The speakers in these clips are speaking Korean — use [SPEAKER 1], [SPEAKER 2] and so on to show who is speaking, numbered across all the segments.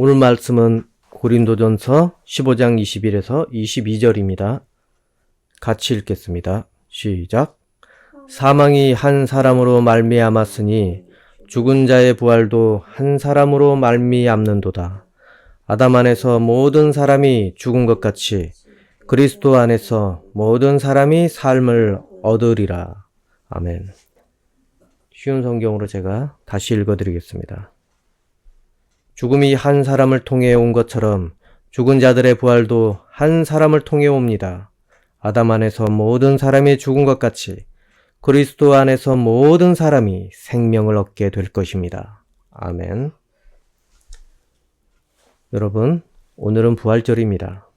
[SPEAKER 1] 오늘 말씀은 고린도전서 15장 21에서 22절입니다. 같이 읽겠습니다. 시작. 사망이 한 사람으로 말미암았으니 죽은 자의 부활도 한 사람으로 말미암는도다. 아담 안에서 모든 사람이 죽은 것 같이 그리스도 안에서 모든 사람이 삶을 얻으리라. 아멘. 쉬운 성경으로 제가 다시 읽어드리겠습니다. 죽음이 한 사람을 통해 온 것처럼 죽은 자들의 부활도 한 사람을 통해 옵니다. 아담 안에서 모든 사람이 죽은 것 같이 그리스도 안에서 모든 사람이 생명을 얻게 될 것입니다. 아멘. 여러분, 오늘은 부활절입니다.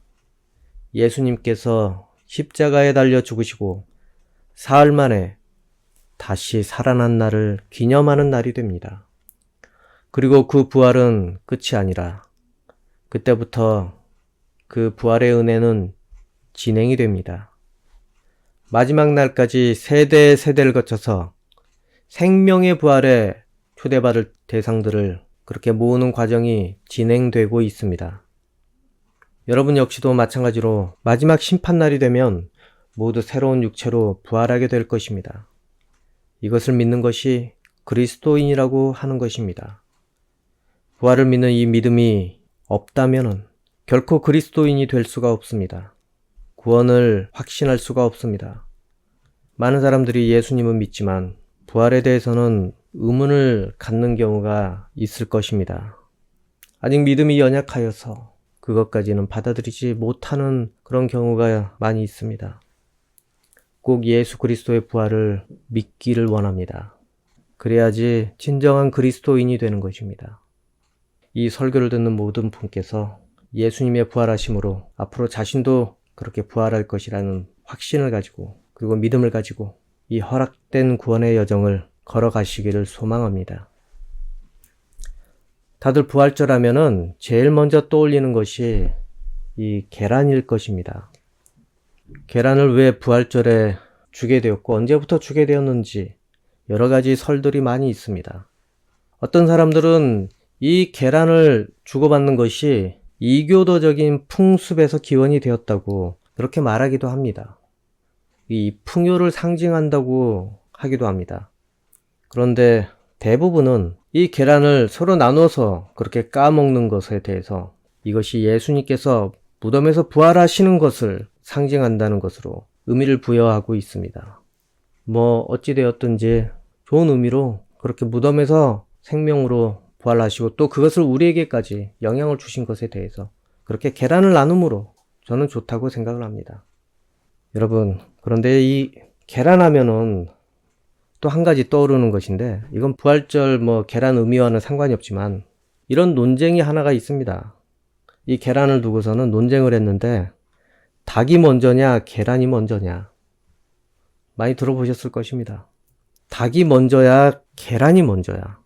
[SPEAKER 1] 예수님께서 십자가에 달려 죽으시고 사흘 만에 다시 살아난 날을 기념하는 날이 됩니다. 그리고 그 부활은 끝이 아니라 그때부터 그 부활의 은혜는 진행이 됩니다. 마지막 날까지 세대 세대를 거쳐서 생명의 부활에 초대받을 대상들을 그렇게 모으는 과정이 진행되고 있습니다. 여러분 역시도 마찬가지로 마지막 심판날이 되면 모두 새로운 육체로 부활하게 될 것입니다. 이것을 믿는 것이 그리스도인이라고 하는 것입니다. 부활을 믿는 이 믿음이 없다면 결코 그리스도인이 될 수가 없습니다. 구원을 확신할 수가 없습니다. 많은 사람들이 예수님은 믿지만 부활에 대해서는 의문을 갖는 경우가 있을 것입니다. 아직 믿음이 연약하여서 그것까지는 받아들이지 못하는 그런 경우가 많이 있습니다. 꼭 예수 그리스도의 부활을 믿기를 원합니다. 그래야지 진정한 그리스도인이 되는 것입니다. 이 설교를 듣는 모든 분께서 예수님의 부활하심으로 앞으로 자신도 그렇게 부활할 것이라는 확신을 가지고 그리고 믿음을 가지고 이 허락된 구원의 여정을 걸어가시기를 소망합니다. 다들 부활절 하면은 제일 먼저 떠올리는 것이 이 계란일 것입니다. 계란을 왜 부활절에 주게 되었고 언제부터 주게 되었는지 여러 가지 설들이 많이 있습니다. 어떤 사람들은 이 계란을 주고받는 것이 이교도적인 풍습에서 기원이 되었다고 그렇게 말하기도 합니다. 이 풍요를 상징한다고 하기도 합니다. 그런데 대부분은 이 계란을 서로 나눠서 그렇게 까먹는 것에 대해서 이것이 예수님께서 무덤에서 부활하시는 것을 상징한다는 것으로 의미를 부여하고 있습니다. 뭐 어찌되었든지 좋은 의미로 그렇게 무덤에서 생명으로 부활하시고 또 그것을 우리에게까지 영향을 주신 것에 대해서 그렇게 계란을 나눔으로 저는 좋다고 생각을 합니다. 여러분, 그런데 이 계란 하면은 또 한 가지 떠오르는 것인데 이건 부활절 뭐 계란 의미와는 상관이 없지만 이런 논쟁이 하나가 있습니다. 이 계란을 두고서는 논쟁을 했는데 닭이 먼저냐 계란이 먼저냐 많이 들어보셨을 것입니다. 닭이 먼저야 계란이 먼저야.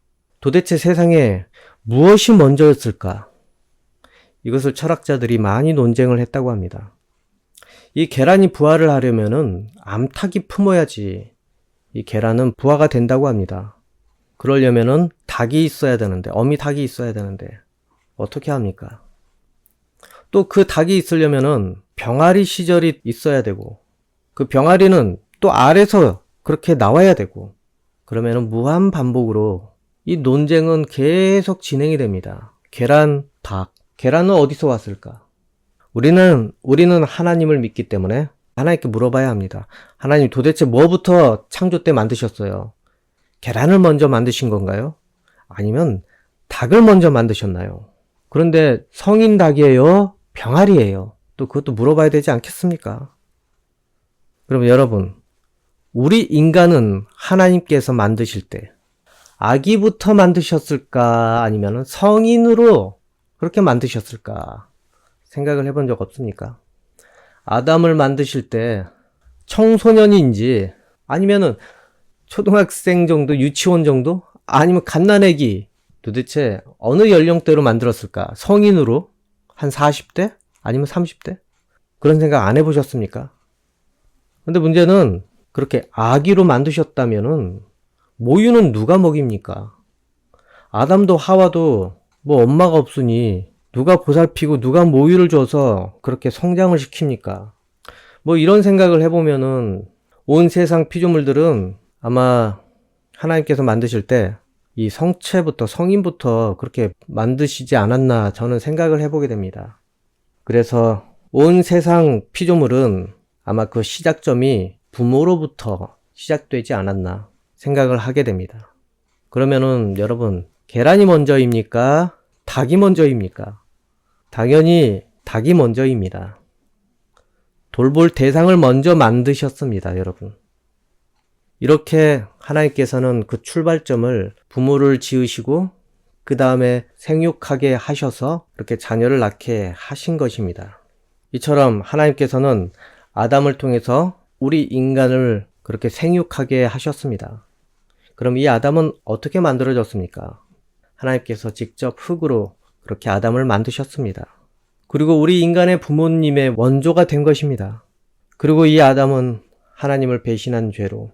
[SPEAKER 1] 도대체 세상에 무엇이 먼저였을까? 이것을 철학자들이 많이 논쟁을 했다고 합니다. 이 계란이 부화를 하려면은 암탉이 품어야지 이 계란은 부화가 된다고 합니다. 그러려면은 닭이 있어야 되는데, 어미 닭이 있어야 되는데, 어떻게 합니까? 또 그 닭이 있으려면은 병아리 시절이 있어야 되고, 그 병아리는 또 알에서 그렇게 나와야 되고, 그러면은 무한 반복으로 이 논쟁은 계속 진행이 됩니다. 계란, 닭. 계란은 어디서 왔을까? 우리는, 우리는 하나님을 믿기 때문에 하나님께 물어봐야 합니다. 하나님 도대체 뭐부터 창조 때 만드셨어요? 계란을 먼저 만드신 건가요? 아니면 닭을 먼저 만드셨나요? 그런데 성인 닭이에요? 병아리예요? 또 그것도 물어봐야 되지 않겠습니까? 그럼 여러분, 우리 인간은 하나님께서 만드실 때 아기부터 만드셨을까? 아니면 성인으로 그렇게 만드셨을까? 생각을 해본 적 없습니까? 아담을 만드실 때 청소년인지 아니면은 초등학생 정도, 유치원 정도? 아니면 갓난애기 도대체 어느 연령대로 만들었을까? 성인으로? 한 40대? 아니면 30대? 그런 생각 안 해보셨습니까? 근데 문제는 그렇게 아기로 만드셨다면은 모유는 누가 먹입니까? 아담도 하와도 뭐 엄마가 없으니 누가 보살피고 누가 모유를 줘서 그렇게 성장을 시킵니까? 뭐 이런 생각을 해보면은 온 세상 피조물들은 아마 하나님께서 만드실 때 이 성체부터 성인부터 그렇게 만드시지 않았나 저는 생각을 해보게 됩니다. 그래서 온 세상 피조물은 아마 그 시작점이 부모로부터 시작되지 않았나 생각을 하게 됩니다. 그러면은 여러분 계란이 먼저입니까? 닭이 먼저입니까? 당연히 닭이 먼저입니다. 돌볼 대상을 먼저 만드셨습니다, 여러분. 이렇게 하나님께서는 그 출발점을 부모를 지으시고 그 다음에 생육하게 하셔서 이렇게 자녀를 낳게 하신 것입니다. 이처럼 하나님께서는 아담을 통해서 우리 인간을 그렇게 생육하게 하셨습니다. 그럼 이 아담은 어떻게 만들어졌습니까? 하나님께서 직접 흙으로 그렇게 아담을 만드셨습니다. 그리고 우리 인간의 부모님의 원조가 된 것입니다. 그리고 이 아담은 하나님을 배신한 죄로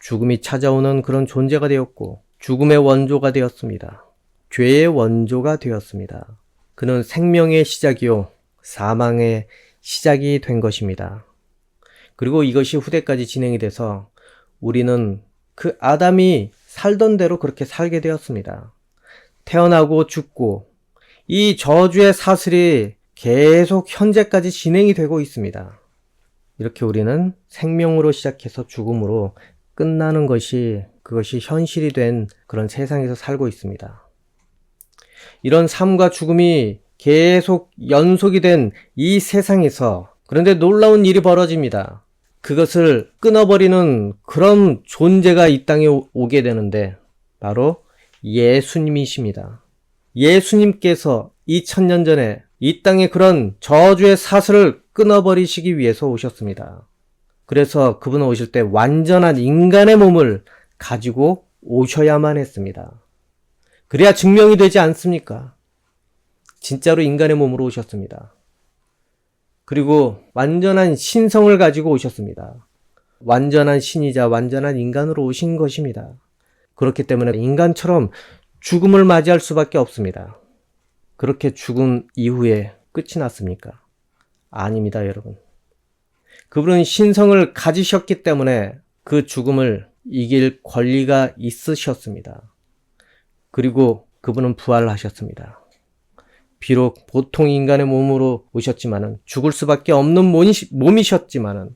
[SPEAKER 1] 죽음이 찾아오는 그런 존재가 되었고 죽음의 원조가 되었습니다. 죄의 원조가 되었습니다. 그는 생명의 시작이요 사망의 시작이 된 것입니다. 그리고 이것이 후대까지 진행이 돼서 우리는 그 아담이 살던 대로 그렇게 살게 되었습니다. 태어나고 죽고 이 저주의 사슬이 계속 현재까지 진행이 되고 있습니다. 이렇게 우리는 생명으로 시작해서 죽음으로 끝나는 것이 그것이 현실이 된 그런 세상에서 살고 있습니다. 이런 삶과 죽음이 계속 연속이 된 이 세상에서 그런데 놀라운 일이 벌어집니다. 그것을 끊어버리는 그런 존재가 이 땅에 오- 오게 되는데 바로 예수님이십니다. 예수님께서 2000년 전에 이 땅에 그런 저주의 사슬을 끊어버리시기 위해서 오셨습니다. 그래서 그분 오실 때 완전한 인간의 몸을 가지고 오셔야만 했습니다. 그래야 증명이 되지 않습니까? 진짜로 인간의 몸으로 오셨습니다. 그리고 완전한 신성을 가지고 오셨습니다. 완전한 신이자 완전한 인간으로 오신 것입니다. 그렇기 때문에 인간처럼 죽음을 맞이할 수밖에 없습니다. 그렇게 죽은 이후에 끝이 났습니까? 아닙니다, 여러분. 그분은 신성을 가지셨기 때문에 그 죽음을 이길 권리가 있으셨습니다. 그리고 그분은 부활하셨습니다. 비록 보통 인간의 몸으로 오셨지만은 죽을 수밖에 없는 몸이셨지만은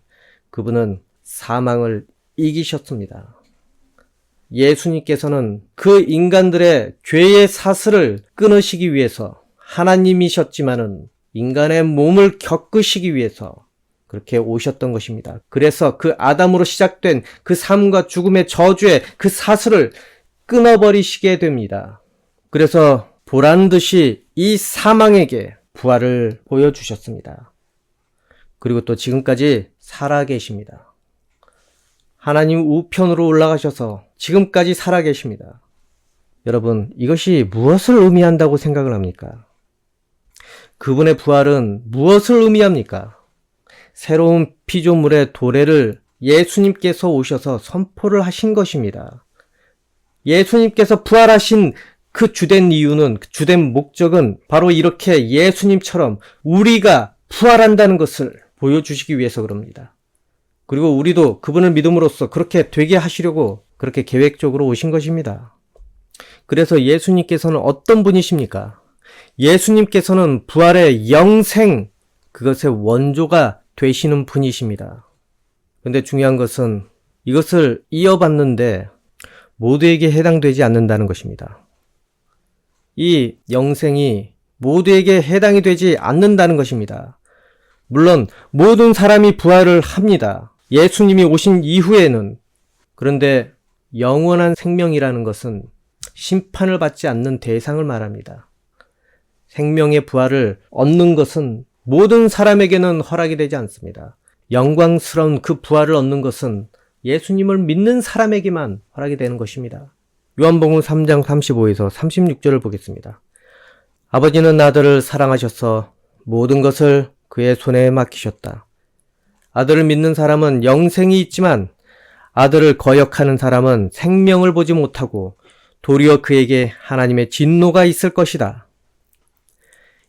[SPEAKER 1] 그분은 사망을 이기셨습니다. 예수님께서는 그 인간들의 죄의 사슬을 끊으시기 위해서 하나님이셨지만은 인간의 몸을 겪으시기 위해서 그렇게 오셨던 것입니다. 그래서 그 아담으로 시작된 그 삶과 죽음의 저주의 그 사슬을 끊어버리시게 됩니다. 그래서 보란 듯이 이 사망에게 부활을 보여주셨습니다. 그리고 또 지금까지 살아 계십니다. 하나님 우편으로 올라가셔서 지금까지 살아 계십니다. 여러분, 이것이 무엇을 의미한다고 생각을 합니까? 그분의 부활은 무엇을 의미합니까? 새로운 피조물의 도래를 예수님께서 오셔서 선포를 하신 것입니다. 예수님께서 부활하신 그 주된 이유는, 그 주된 목적은 바로 이렇게 예수님처럼 우리가 부활한다는 것을 보여주시기 위해서 그럽니다. 그리고 우리도 그분을 믿음으로써 그렇게 되게 하시려고 그렇게 계획적으로 오신 것입니다. 그래서 예수님께서는 어떤 분이십니까? 예수님께서는 부활의 영생, 그것의 원조가 되시는 분이십니다. 근데 중요한 것은 이것을 이어받는데 모두에게 해당되지 않는다는 것입니다. 이 영생이 모두에게 해당이 되지 않는다는 것입니다. 물론 모든 사람이 부활을 합니다. 예수님이 오신 이후에는 그런데 영원한 생명이라는 것은 심판을 받지 않는 대상을 말합니다. 생명의 부활을 얻는 것은 모든 사람에게는 허락이 되지 않습니다. 영광스러운 그 부활을 얻는 것은 예수님을 믿는 사람에게만 허락이 되는 것입니다. 요한복음 3장 35에서 36절을 보겠습니다. 아버지는 아들을 사랑하셔서 모든 것을 그의 손에 맡기셨다. 아들을 믿는 사람은 영생이 있지만 아들을 거역하는 사람은 생명을 보지 못하고 도리어 그에게 하나님의 진노가 있을 것이다.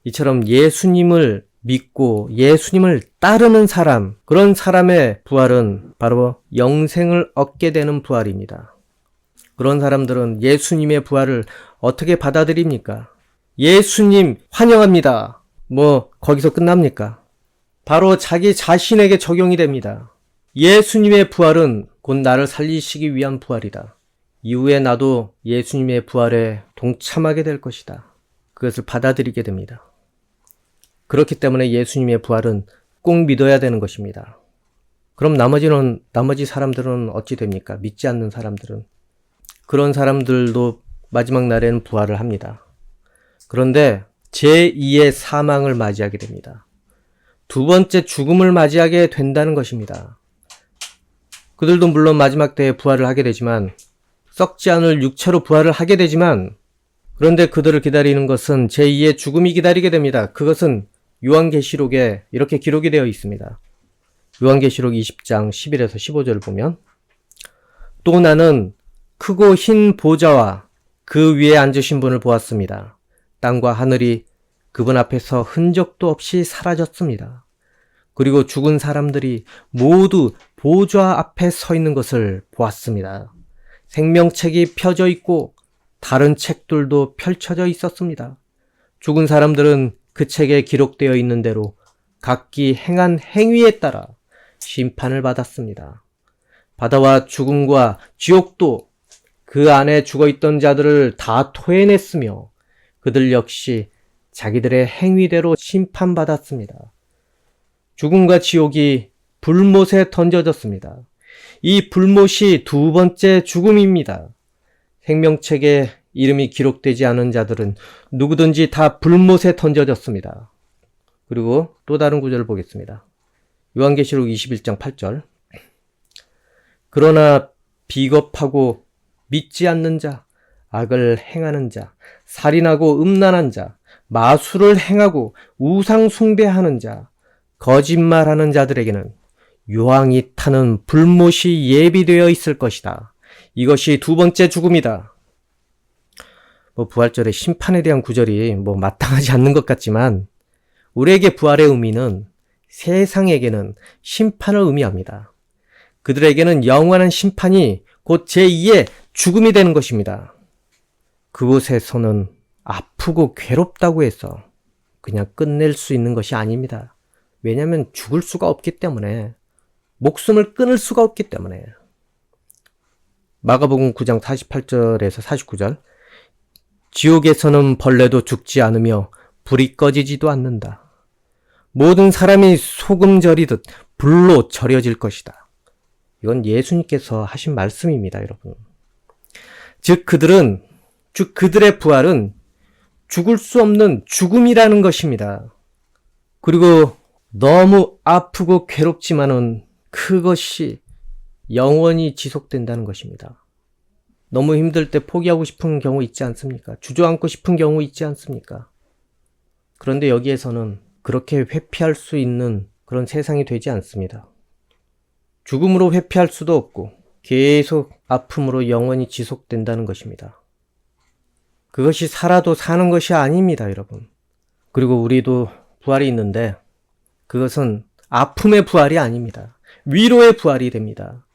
[SPEAKER 1] 이처럼 예수님을 믿고 예수님을 따르는 사람, 그런 사람의 부활은 바로 영생을 얻게 되는 부활입니다. 그런 사람들은 예수님의 부활을 어떻게 받아들입니까? 예수님 환영합니다. 뭐, 거기서 끝납니까? 바로 자기 자신에게 적용이 됩니다. 예수님의 부활은 곧 나를 살리시기 위한 부활이다. 이후에 나도 예수님의 부활에 동참하게 될 것이다. 그것을 받아들이게 됩니다. 그렇기 때문에 예수님의 부활은 꼭 믿어야 되는 것입니다. 그럼 나머지는, 나머지 사람들은 어찌 됩니까? 믿지 않는 사람들은. 그런 사람들도 마지막 날에는 부활을 합니다. 그런데 제2의 사망을 맞이하게 됩니다. 두 번째 죽음을 맞이하게 된다는 것입니다. 그들도 물론 마지막 때에 부활을 하게 되지만 썩지 않을 육체로 부활을 하게 되지만 그런데 그들을 기다리는 것은 제2의 죽음이 기다리게 됩니다. 그것은 요한계시록에 이렇게 기록이 되어 있습니다. 요한계시록 20장 11에서 15절을 보면 또 나는 크고 흰 보좌와 그 위에 앉으신 분을 보았습니다. 땅과 하늘이 그분 앞에서 흔적도 없이 사라졌습니다. 그리고 죽은 사람들이 모두 보좌 앞에 서 있는 것을 보았습니다. 생명책이 펴져 있고 다른 책들도 펼쳐져 있었습니다. 죽은 사람들은 그 책에 기록되어 있는 대로 각기 행한 행위에 따라 심판을 받았습니다. 바다와 죽음과 지옥도 그 안에 죽어 있던 자들을 다 토해냈으며 그들 역시 자기들의 행위대로 심판받았습니다. 죽음과 지옥이 불못에 던져졌습니다. 이 불못이 두 번째 죽음입니다. 생명책에 이름이 기록되지 않은 자들은 누구든지 다 불못에 던져졌습니다. 그리고 또 다른 구절을 보겠습니다. 요한계시록 21장 8절. 그러나 비겁하고 믿지 않는 자, 악을 행하는 자, 살인하고 음란한 자, 마술을 행하고 우상 숭배하는 자, 거짓말하는 자들에게는 유황이 타는 불못이 예비되어 있을 것이다. 이것이 두 번째 죽음이다. 뭐 부활절의 심판에 대한 구절이 뭐 마땅하지 않는 것 같지만 우리에게 부활의 의미는 세상에게는 심판을 의미합니다. 그들에게는 영원한 심판이 곧 제2의 죽음이 되는 것입니다. 그곳에서는 아프고 괴롭다고 해서 그냥 끝낼 수 있는 것이 아닙니다. 왜냐하면 죽을 수가 없기 때문에 목숨을 끊을 수가 없기 때문에 마가복음 9장 48절에서 49절 지옥에서는 벌레도 죽지 않으며 불이 꺼지지도 않는다. 모든 사람이 소금 절이듯 불로 절여질 것이다. 이건 예수님께서 하신 말씀입니다, 여러분. 즉 그들은 즉 그들의 부활은 죽을 수 없는 죽음이라는 것입니다. 그리고 너무 아프고 괴롭지만은 그것이 영원히 지속된다는 것입니다. 너무 힘들 때 포기하고 싶은 경우 있지 않습니까? 주저앉고 싶은 경우 있지 않습니까? 그런데 여기에서는 그렇게 회피할 수 있는 그런 세상이 되지 않습니다. 죽음으로 회피할 수도 없고 계속 아픔으로 영원히 지속된다는 것입니다. 그것이 살아도 사는 것이 아닙니다, 여러분. 그리고 우리도 부활이 있는데 그것은 아픔의 부활이 아닙니다. 위로의 부활이 됩니다.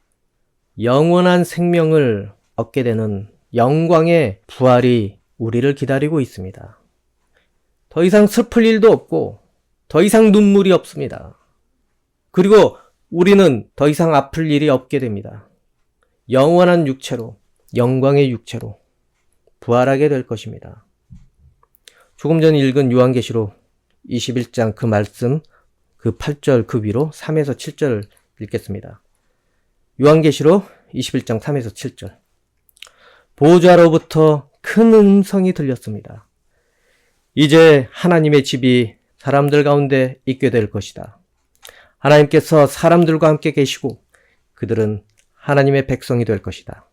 [SPEAKER 1] 영원한 생명을 얻게 되는 영광의 부활이 우리를 기다리고 있습니다. 더 이상 슬플 일도 없고 더 이상 눈물이 없습니다. 그리고 우리는 더 이상 아플 일이 없게 됩니다. 영원한 육체로, 영광의 육체로 부활하게 될 것입니다. 조금 전 읽은 요한계시록 21장 그 말씀 그 8절 그 위로 3에서 7절을 읽겠습니다. 요한계시록 21장 3에서 7절. 보좌로부터 큰 음성이 들렸습니다. 이제 하나님의 집이 사람들 가운데 있게 될 것이다. 하나님께서 사람들과 함께 계시고 그들은 하나님의 백성이 될 것이다.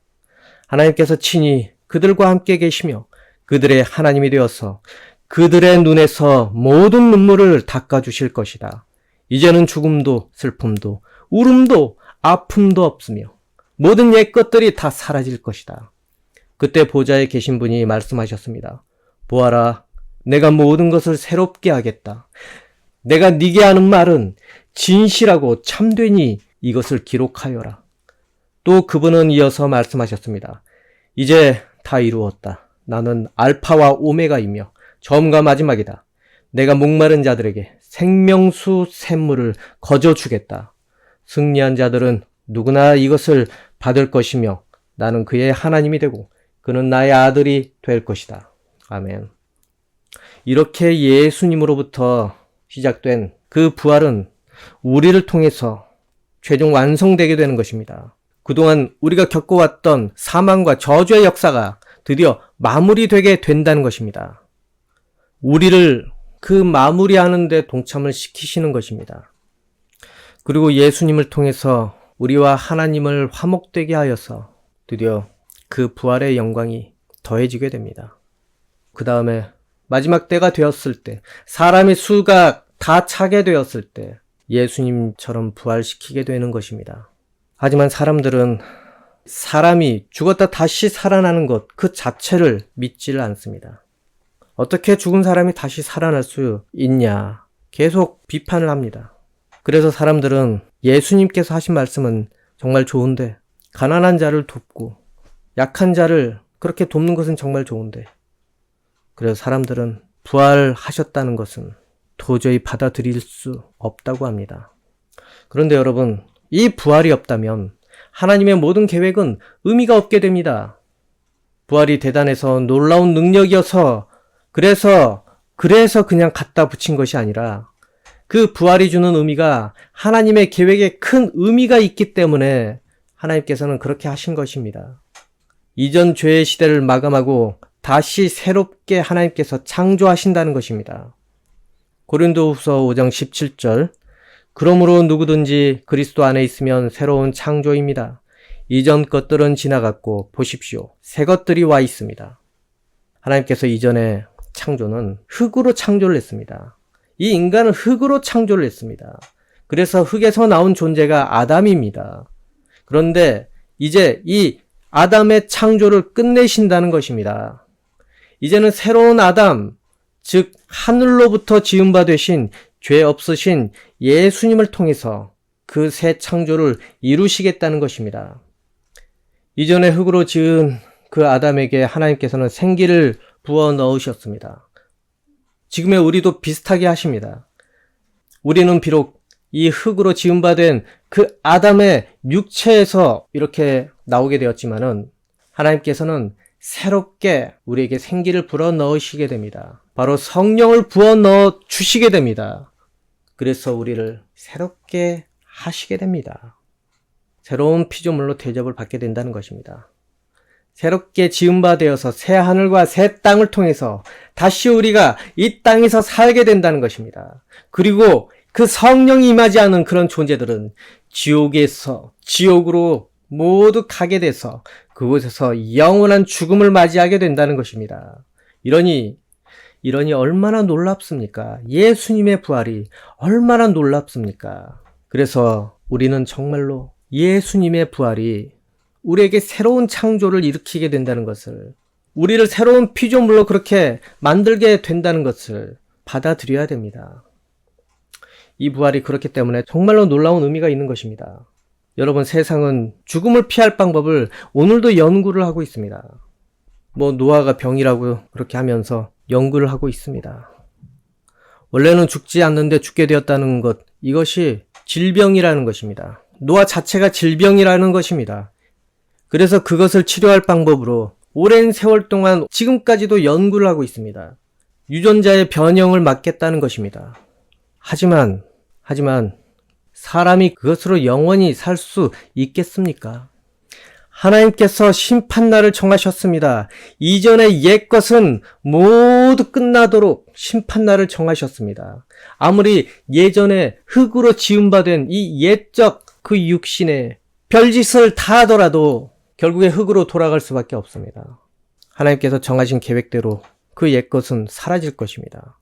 [SPEAKER 1] 하나님께서 친히 그들과 함께 계시며 그들의 하나님이 되어서 그들의 눈에서 모든 눈물을 닦아주실 것이다. 이제는 죽음도 슬픔도 울음도 아픔도 없으며 모든 옛 것들이 다 사라질 것이다. 그때 보좌에 계신 분이 말씀하셨습니다. 보아라, 내가 모든 것을 새롭게 하겠다. 내가 네게 하는 말은 진실하고 참되니 이것을 기록하여라. 또 그분은 이어서 말씀하셨습니다. 이제 다 이루었다. 나는 알파와 오메가이며 처음과 마지막이다. 내가 목마른 자들에게 생명수 샘물을 거저 주겠다. 승리한 자들은 누구나 이것을 받을 것이며 나는 그의 하나님이 되고 그는 나의 아들이 될 것이다. 아멘. 이렇게 예수님으로부터 시작된 그 부활은 우리를 통해서 최종 완성되게 되는 것입니다. 그동안 우리가 겪어왔던 사망과 저주의 역사가 드디어 마무리되게 된다는 것입니다. 우리를 그 마무리하는데 동참을 시키시는 것입니다. 그리고 예수님을 통해서 우리와 하나님을 화목되게 하여서 드디어 그 부활의 영광이 더해지게 됩니다. 그 다음에 마지막 때가 되었을 때, 사람의 수가 다 차게 되었을 때, 예수님처럼 부활시키게 되는 것입니다. 하지만 사람들은 사람이 죽었다 다시 살아나는 것 그 자체를 믿지를 않습니다. 어떻게 죽은 사람이 다시 살아날 수 있냐? 계속 비판을 합니다. 그래서 사람들은 예수님께서 하신 말씀은 정말 좋은데, 가난한 자를 돕고, 약한 자를 그렇게 돕는 것은 정말 좋은데, 그래서 사람들은 부활하셨다는 것은 도저히 받아들일 수 없다고 합니다. 그런데 여러분, 이 부활이 없다면 하나님의 모든 계획은 의미가 없게 됩니다. 부활이 대단해서 놀라운 능력이어서 그래서 그래서 그냥 갖다 붙인 것이 아니라 그 부활이 주는 의미가 하나님의 계획에 큰 의미가 있기 때문에 하나님께서는 그렇게 하신 것입니다. 이전 죄의 시대를 마감하고 다시 새롭게 하나님께서 창조하신다는 것입니다. 고린도후서 5장 17절 그러므로 누구든지 그리스도 안에 있으면 새로운 창조입니다. 이전 것들은 지나갔고 보십시오. 새 것들이 와 있습니다. 하나님께서 이전에 창조는 흙으로 창조를 했습니다. 이 인간은 흙으로 창조를 했습니다. 그래서 흙에서 나온 존재가 아담입니다. 그런데 이제 이 아담의 창조를 끝내신다는 것입니다. 이제는 새로운 아담, 즉 하늘로부터 지은 바 되신 죄 없으신 예수님을 통해서 그 새 창조를 이루시겠다는 것입니다. 이전에 흙으로 지은 그 아담에게 하나님께서는 생기를 부어 넣으셨습니다. 지금의 우리도 비슷하게 하십니다. 우리는 비록 이 흙으로 지은 바된 그 아담의 육체에서 이렇게 나오게 되었지만은 하나님께서는 새롭게 우리에게 생기를 불어 넣으시게 됩니다. 바로 성령을 부어 넣어 주시게 됩니다. 그래서 우리를 새롭게 하시게 됩니다. 새로운 피조물로 대접을 받게 된다는 것입니다. 새롭게 지은 바 되어서 새 하늘과 새 땅을 통해서 다시 우리가 이 땅에서 살게 된다는 것입니다. 그리고 그 성령이 임하지 않은 그런 존재들은 지옥에서 지옥으로 모두 가게 돼서 그곳에서 영원한 죽음을 맞이하게 된다는 것입니다. 이러니 이러니 얼마나 놀랍습니까? 예수님의 부활이 얼마나 놀랍습니까? 그래서 우리는 정말로 예수님의 부활이 우리에게 새로운 창조를 일으키게 된다는 것을, 우리를 새로운 피조물로 그렇게 만들게 된다는 것을 받아들여야 됩니다. 이 부활이 그렇기 때문에 정말로 놀라운 의미가 있는 것입니다. 여러분, 세상은 죽음을 피할 방법을 오늘도 연구를 하고 있습니다. 뭐, 노아가 병이라고 그렇게 하면서 연구를 하고 있습니다. 원래는 죽지 않는데 죽게 되었다는 것, 이것이 질병이라는 것입니다. 노아 자체가 질병이라는 것입니다. 그래서 그것을 치료할 방법으로 오랜 세월 동안 지금까지도 연구를 하고 있습니다. 유전자의 변형을 막겠다는 것입니다. 하지만, 하지만, 사람이 그것으로 영원히 살 수 있겠습니까? 하나님께서 심판날을 정하셨습니다. 이전의 옛 것은 모두 끝나도록 심판날을 정하셨습니다. 아무리 예전에 흙으로 지음받은 이 옛적 그 육신의 별짓을 다 하더라도 결국에 흙으로 돌아갈 수밖에 없습니다. 하나님께서 정하신 계획대로 그 옛 것은 사라질 것입니다.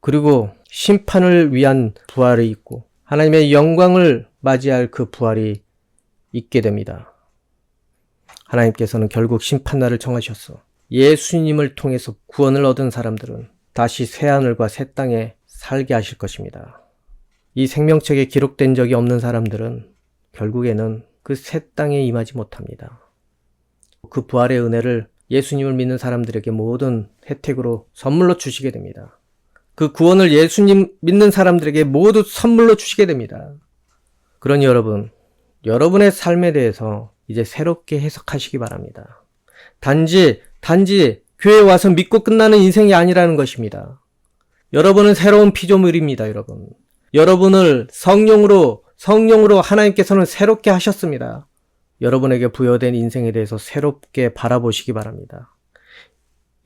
[SPEAKER 1] 그리고 심판을 위한 부활이 있고 하나님의 영광을 맞이할 그 부활이 있게 됩니다. 하나님께서는 결국 심판날을 정하셨어. 예수님을 통해서 구원을 얻은 사람들은 다시 새하늘과 새 땅에 살게 하실 것입니다. 이 생명책에 기록된 적이 없는 사람들은 결국에는 그 새 땅에 임하지 못합니다. 그 부활의 은혜를 예수님을 믿는 사람들에게 모든 혜택으로 선물로 주시게 됩니다. 그 구원을 예수님 믿는 사람들에게 모두 선물로 주시게 됩니다. 그러니 여러분, 여러분의 삶에 대해서 이제 새롭게 해석하시기 바랍니다. 단지, 단지 교회 와서 믿고 끝나는 인생이 아니라는 것입니다. 여러분은 새로운 피조물입니다, 여러분. 여러분을 성령으로, 성령으로 하나님께서는 새롭게 하셨습니다. 여러분에게 부여된 인생에 대해서 새롭게 바라보시기 바랍니다.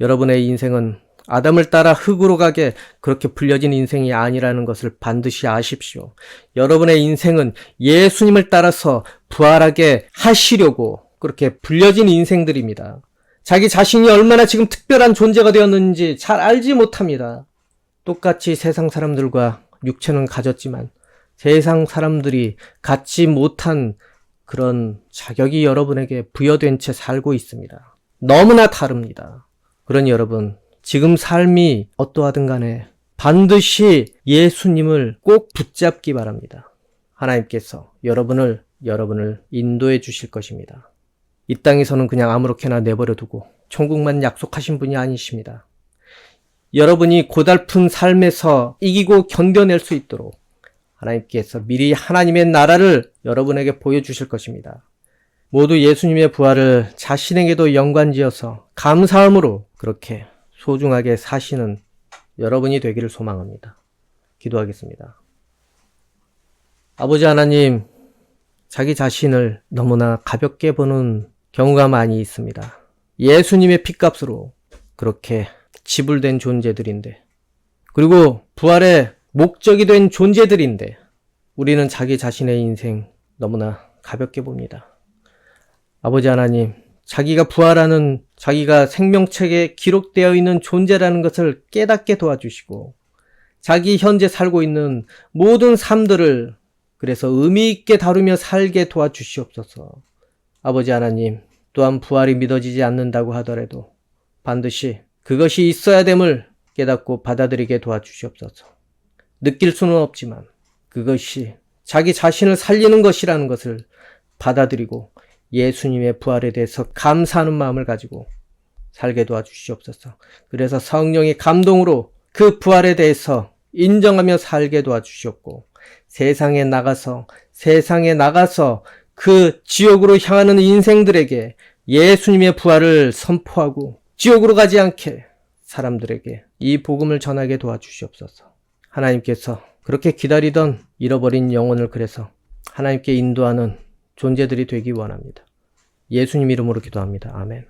[SPEAKER 1] 여러분의 인생은 아담을 따라 흙으로 가게 그렇게 불려진 인생이 아니라는 것을 반드시 아십시오. 여러분의 인생은 예수님을 따라서 부활하게 하시려고 그렇게 불려진 인생들입니다. 자기 자신이 얼마나 지금 특별한 존재가 되었는지 잘 알지 못합니다. 똑같이 세상 사람들과 육체는 가졌지만 세상 사람들이 갖지 못한 그런 자격이 여러분에게 부여된 채 살고 있습니다. 너무나 다릅니다. 그러니 여러분, 지금 삶이 어떠하든 간에 반드시 예수님을 꼭 붙잡기 바랍니다. 하나님께서 여러분을, 여러분을 인도해 주실 것입니다. 이 땅에서는 그냥 아무렇게나 내버려 두고 천국만 약속하신 분이 아니십니다. 여러분이 고달픈 삶에서 이기고 견뎌낼 수 있도록 하나님께서 미리 하나님의 나라를 여러분에게 보여주실 것입니다. 모두 예수님의 부활을 자신에게도 연관지어서 감사함으로 그렇게 소중하게 사시는 여러분이 되기를 소망합니다. 기도하겠습니다. 아버지 하나님, 자기 자신을 너무나 가볍게 보는 경우가 많이 있습니다. 예수님의 핏값으로 그렇게 지불된 존재들인데, 그리고 부활의 목적이 된 존재들인데, 우리는 자기 자신의 인생 너무나 가볍게 봅니다. 아버지 하나님, 자기가 부활하는 자기가 생명책에 기록되어 있는 존재라는 것을 깨닫게 도와주시고, 자기 현재 살고 있는 모든 삶들을 그래서 의미 있게 다루며 살게 도와주시옵소서. 아버지 하나님, 또한 부활이 믿어지지 않는다고 하더라도 반드시 그것이 있어야 됨을 깨닫고 받아들이게 도와주시옵소서. 느낄 수는 없지만 그것이 자기 자신을 살리는 것이라는 것을 받아들이고 예수님의 부활에 대해서 감사하는 마음을 가지고 살게 도와주시옵소서. 그래서 성령의 감동으로 그 부활에 대해서 인정하며 살게 도와주시옵고 세상에 나가서 세상에 나가서 그 지옥으로 향하는 인생들에게 예수님의 부활을 선포하고 지옥으로 가지 않게 사람들에게 이 복음을 전하게 도와주시옵소서. 하나님께서 그렇게 기다리던 잃어버린 영혼을 그래서 하나님께 인도하는 존재들이 되기 원합니다. 예수님 이름으로 기도합니다. 아멘.